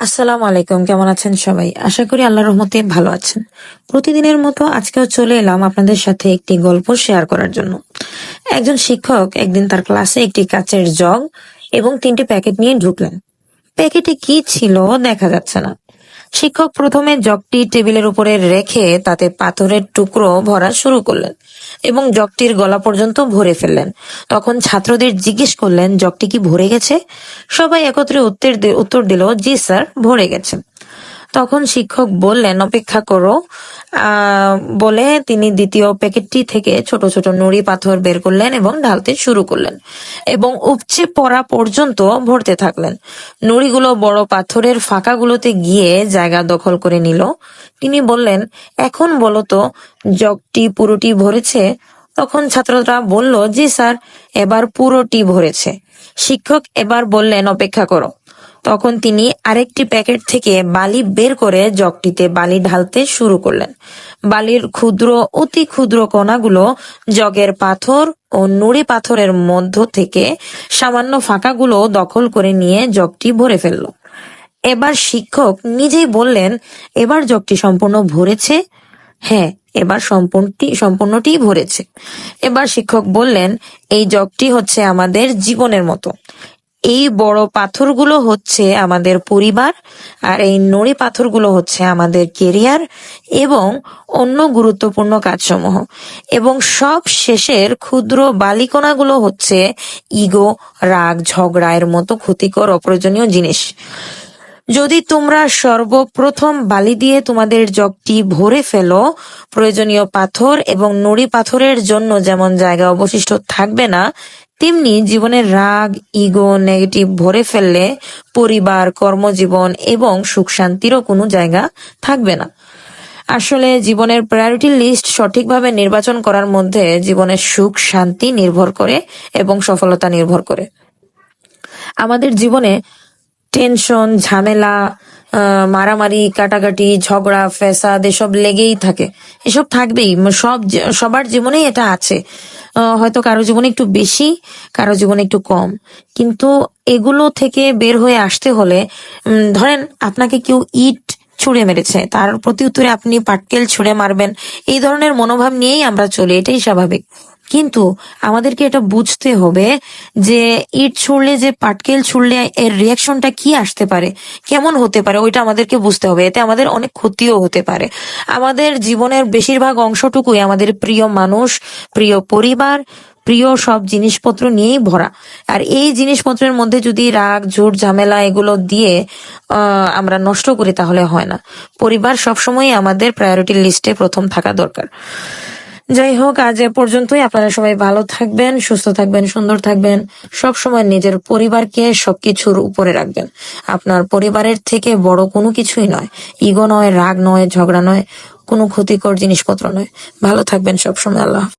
আসসালামু আলাইকুম, কেমন আছেন সবাই? আশা করি আল্লাহর রহমতে ভালো আছেন। প্রতিদিনের মতো আজকেও চলে এলাম আপনাদের সাথে একটি গল্প শেয়ার করার জন্য। একজন শিক্ষক একদিন তার ক্লাসে একটি কাচের জগ এবং তিনটি প্যাকেট নিয়ে ঢুকলেন। প্যাকেটে কি ছিল দেখা যাচ্ছে না। শিক্ষক প্রথমে জগটি টেবিলের উপরে রেখে তাতে পাথরের টুকরো ভরা শুরু করলেন এবং জগটির গলা পর্যন্ত ভরে ফেললেন। তখন ছাত্রদের জিজ্ঞেস করলেন, জগটি কি ভরে গেছে? সবাই একত্রে উত্তর উত্তর দিল, জি স্যার, ভরে গেছে। তখন শিক্ষক বললেন, অপেক্ষা করো। বলে তিনি দ্বিতীয় প্যাকেটটি থেকে ছোট ছোট নুড়ি পাথর বের করলেন এবং ঢালতে শুরু করলেন এবং উপচে পড়া পর্যন্ত ভরতে থাকলেন। নুড়িগুলো বড় পাথরের ফাঁকাগুলোতে গিয়ে জায়গা দখল করে নিল। তিনি বললেন, এখন বলো তো, জগটি পুরোটি ভরেছে? তখন ছাত্ররা বলল, জি স্যার, এবার পুরোটি ভরেছে। শিক্ষক এবার বললেন, অপেক্ষা করো। তখন তিনি আরেকটি প্যাকেট থেকে বালি বের করে জগটিতে বালি ঢালতে শুরু করলেন। বালির ক্ষুদ্র, অতি ক্ষুদ্র কণাগুলো জগের পাথর ও নুড়ি পাথরের মধ্য থেকে সামান্য ফাঁকাগুলো দখল করে নিয়ে জগটি ভরে ফেলল। এবার শিক্ষক নিজেই বললেন, এবার জগটি সম্পূর্ণ ভরেছে? হ্যাঁ এবার সম্পূর্ণটি সম্পূর্ণটি ভরেছে। এবার শিক্ষক বললেন, এই জগটি হচ্ছে আমাদের জীবনের মতো। এই বড় পাথরগুলো হচ্ছে আমাদের পরিবার আর এই নড়ি পাথরগুলো হচ্ছে আমাদের কেরিয়ার এবং অন্য গুরুত্বপূর্ণ কাজসমূহ। এবং সব শেষের ক্ষুদ্র বালিকোনাগুলো হচ্ছে ইগো, রাগ, ঝগড়া এর মতো ক্ষতিকর, অপ্রয়োজনীয় জিনিস। যদি তোমরা সর্বপ্রথম বালি দিয়ে তোমাদের জগটি ভরে ফেলো, প্রয়োজনীয় পাথর এবং নুড়ি পাথরের জন্য যেমন জায়গা অবশিষ্ট থাকবে না, তেমনি জীবনের রাগ, ইগো, নেগেটিভ ভরে ফেললে পরিবার, কর্মজীবন এবং সুখ শান্তিরও কোনো জায়গা থাকবে না। আসলে জীবনের প্রায়োরিটি লিস্ট সঠিকভাবে নির্বাচন করার মধ্যে জীবনের সুখ, শান্তি নির্ভর করে এবং সফলতা নির্ভর করে। আমাদের জীবনে টেনশন, ঝামেলা মারামারি, কাটাকাটি, ঝগড়া, ফ্যাসাদ, এসব লেগেই থাকে। এসব থাকবেই। সব সবার জীবনেই এটা আছে। হয়তো কারও জীবনে একটু বেশি, কারও জীবনে একটু কম। কিন্তু এগুলো থেকে বের হয়ে আসতে হলে ধরেন আপনাকে কেউ ইট ছুঁড়ে মেরেছে, তার প্রতি উত্তরে আপনি পাটকেল ছুঁড়ে মারবেন, এই ধরনের মনোভাব নিয়েই আমরা চলি, এটাই স্বাভাবিক। কিন্তু আমাদেরকে এটা বুঝতে হবে যে ইট ছুড়লে যে পাটকেল ছুড়লে এর রিয়াকশনটা কি আসতে পারে, কেমন হতে পারে, ওইটা আমাদেরকে বুঝতে হবে। এতে আমাদের অনেক ক্ষতিও হতে পারে। আমাদের জীবনের বেশিরভাগ অংশটুকুই আমাদের প্রিয় মানুষ, প্রিয় পরিবার, প্রিয় সব জিনিসপত্র নিয়েই ভরা। আর এই জিনিসপত্রের মধ্যে যদি রাগ ঝুট ঝামেলা এগুলো দিয়ে আমরা নষ্ট করি তাহলে হয় না। পরিবার সবসময় আমাদের প্রায়োরিটি লিস্টে প্রথম থাকা দরকার। যাই হোক, আজ এ পর্যন্তই। আপনারা সবাই ভালো থাকবেন, সুস্থ থাকবেন, সুন্দর থাকবেন। সব সময় নিজের পরিবারকে সবকিছুর উপরে রাখবেন। আপনার পরিবারের থেকে বড় কোনো কিছুই নয়। ইগো নয়, রাগ নয়, ঝগড়া নয়, কোনো ক্ষতিকর জিনিসপত্র নয়। ভালো থাকবেন সবসময় আল্লাহ হাফেজ।